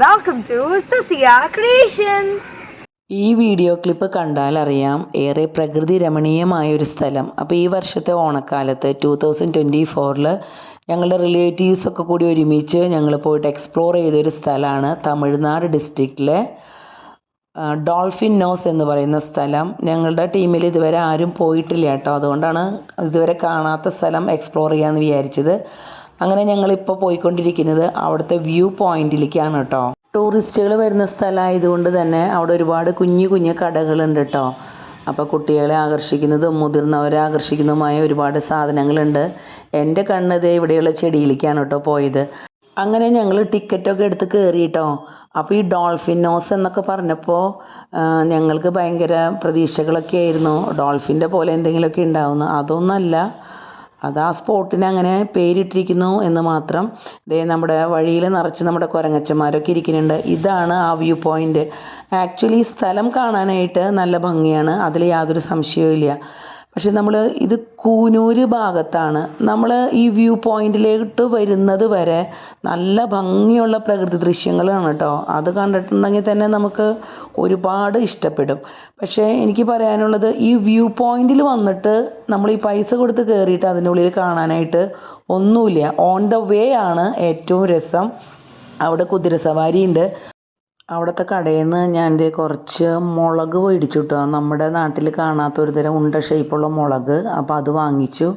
പ്രിയ creations ഈ video clip കണ്ടാൽ അറിയാം ഏറെ പ്രകൃതി രമണീയമായ ഒരു സ്ഥലം. അപ്പോൾ ഈ വർഷത്തെ ഓണക്കാലത്ത് ടു തൗസൻഡ് ട്വന്റി ഫോറിൽ ഞങ്ങളുടെ റിലേറ്റീവ്സ് ഒക്കെ കൂടി ഒരുമിച്ച് ഞങ്ങൾ പോയിട്ട് എക്സ്പ്ലോർ ചെയ്തൊരു സ്ഥലമാണ് തമിഴ്നാട് ഡിസ്ട്രിക്റ്റിലെ ഡോൾഫിൻ നോസ് എന്ന് പറയുന്ന സ്ഥലം. ഞങ്ങളുടെ ടീമിൽ ഇതുവരെ ആരും പോയിട്ടില്ല കേട്ടോ. അതുകൊണ്ടാണ് ഇതുവരെ കാണാത്ത സ്ഥലം എക്സ്പ്ലോർ ചെയ്യാമെന്ന് വിചാരിച്ചത്. അങ്ങനെ ഞങ്ങൾ ഞങ്ങളിപ്പോൾ പോയിക്കൊണ്ടിരിക്കുന്നത് അവിടുത്തെ വ്യൂ പോയിന്റിലേക്കാണ് കേട്ടോ. ടൂറിസ്റ്റുകൾ വരുന്ന സ്ഥലമായതുകൊണ്ട് തന്നെ അവിടെ ഒരുപാട് കുഞ്ഞു കുഞ്ഞു കടകളുണ്ട് കേട്ടോ. അപ്പോൾ കുട്ടികളെ ആകർഷിക്കുന്നതും മുതിർന്നവരെ ആകർഷിക്കുന്നതുമായ ഒരുപാട് സാധനങ്ങളുണ്ട്. എന്റെ കണ്ണ് ദേ ഇവിടെയുള്ള ചെടിയിലേക്കാണ് കേട്ടോ പോയത്. അങ്ങനെ ഞങ്ങൾ ടിക്കറ്റൊക്കെ എടുത്ത് കയറിയിട്ടോ അപ്പോൾ ഈ ഡോൾഫിൻ നോസ് എന്നൊക്കെ പറഞ്ഞപ്പോൾ ഞങ്ങൾക്ക് ഭയങ്കര പ്രതീക്ഷകളൊക്കെ ആയിരുന്നു. ഡോൾഫിന്റെ പോലെ എന്തെങ്കിലുമൊക്കെ ഉണ്ടാവുന്നു അതൊന്നുമല്ല. അത് ആ സ്പോട്ടിന് അങ്ങനെ പേരിട്ടിരിക്കുന്നു എന്ന് മാത്രം ദേ നമ്മുടെ വഴിയിൽ നിറച്ച് നമ്മുടെ കുരങ്ങച്ചന്മാരൊക്കെ ഇരിക്കുന്നുണ്ട്. ഇതാണ് ആ വ്യൂ പോയിന്റ് ആക്ച്വലി സ്ഥലം കാണാനായിട്ട് നല്ല ഭംഗിയാണ്. അതിൽ യാതൊരു സംശയവും ഇല്ല പക്ഷെ നമ്മൾ ഇത് കൂനൂര് ഭാഗത്താണ്. നമ്മൾ ഈ വ്യൂ പോയിന്റിലേക്ക് വരുന്നത് വരെ നല്ല ഭംഗിയുള്ള പ്രകൃതി ദൃശ്യങ്ങളാണ് കേട്ടോ അത് കണ്ടിട്ടുണ്ടെങ്കിൽ തന്നെ നമുക്ക് ഒരുപാട് ഇഷ്ടപ്പെടും. പക്ഷേ എനിക്ക് പറയാനുള്ളത് ഈ വ്യൂ പോയിന്റിൽ വന്നിട്ട് നമ്മൾ ഈ പൈസ കൊടുത്ത് കയറിയിട്ട് അതിനുള്ളിൽ കാണാനായിട്ട് ഒന്നുമില്ല. ഓൺ ദ വേ ആണ് ഏറ്റവും രസം. അവിടെ കുതിരസവാരി ഉണ്ട് അവിടുത്തെ കടയിൽ നിന്ന് ഞാൻ ദേ കുറച്ച് മുളക് മേടിച്ചു കേട്ടോ നമ്മുടെ നാട്ടിൽ കാണാത്ത ഒരു തരം ഉണ്ട ഷേപ്പുള്ള മുളക്. അപ്പോൾ അത് വാങ്ങിച്ചു.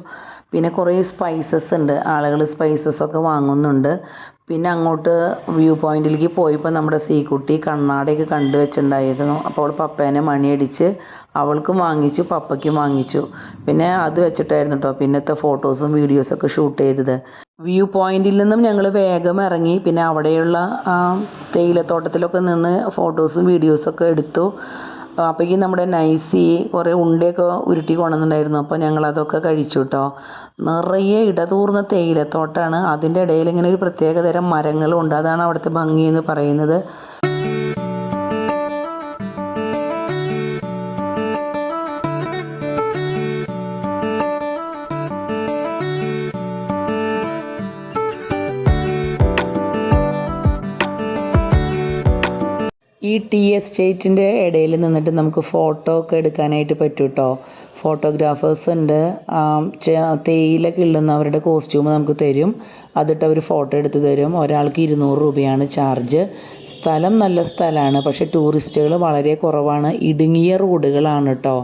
പിന്നെ കുറേ സ്പൈസസ് ഉണ്ട്. ആളുകൾ സ്പൈസസ് ഒക്കെ വാങ്ങുന്നുണ്ട്. പിന്നെ അങ്ങോട്ട് വ്യൂ പോയിന്റിലേക്ക് പോയപ്പോൾ നമ്മുടെ സീക്കുട്ടി കണ്ണാടിയൊക്കെ കണ്ടു വെച്ചിട്ടുണ്ടായിരുന്നു. അപ്പോൾ പപ്പേനെ മണിയടിച്ച് അവൾക്കും വാങ്ങിച്ചു പപ്പയ്ക്കും വാങ്ങിച്ചു. പിന്നെ അത് വെച്ചിട്ടായിരുന്നു കേട്ടോ പിന്നത്തെ ഫോട്ടോസും വീഡിയോസൊക്കെ ഷൂട്ട് ചെയ്തത്. വ്യൂ പോയിന്റിൽ നിന്നും ഞങ്ങൾ വേഗം ഇറങ്ങി. പിന്നെ അവിടെയുള്ള ആ തേയിലത്തോട്ടത്തിലൊക്കെ നിന്ന് ഫോട്ടോസും വീഡിയോസൊക്കെ എടുത്തു. അപ്പോഴേക്കും നമ്മുടെ നൈസി കുറേ ഉണ്ടയൊക്കെ ഉരുട്ടി കൊണ്ടുവന്നിട്ടുണ്ടായിരുന്നു. അപ്പോൾ ഞങ്ങൾ അതൊക്കെ കഴിച്ചു കേട്ടോ നിറയെ ഇടതൂർന്ന തേയിലത്തോട്ടമാണ് അതിന്റെ ഇടയിൽ ഇങ്ങനെ ഒരു പ്രത്യേകതരം മരങ്ങളും ഉണ്ട്. അതാണ് അവിടുത്തെ ഭംഗി എന്ന് പറയുന്നത്. ഈ ടീ എസ്റ്റേറ്റിന്റെ ഇടയിൽ നിന്നിട്ട് നമുക്ക് ഫോട്ടോ ഒക്കെ എടുക്കാനായിട്ട് പറ്റും കേട്ടോ ഫോട്ടോഗ്രാഫേഴ്സ് ഉണ്ട് തേയില കിള്ളുന്നവരുടെ കോസ്റ്റ്യൂം നമുക്ക് തരും. അതിട്ട് അവർ ഫോട്ടോ എടുത്ത് തരും. ഒരാൾക്ക് ഇരുന്നൂറ് രൂപയാണ് ചാർജ് സ്ഥലം നല്ല സ്ഥലമാണ്. പക്ഷേ ടൂറിസ്റ്റുകൾ വളരെ കുറവാണ്. ഇടുങ്ങിയ റോഡുകളാണ് കേട്ടോ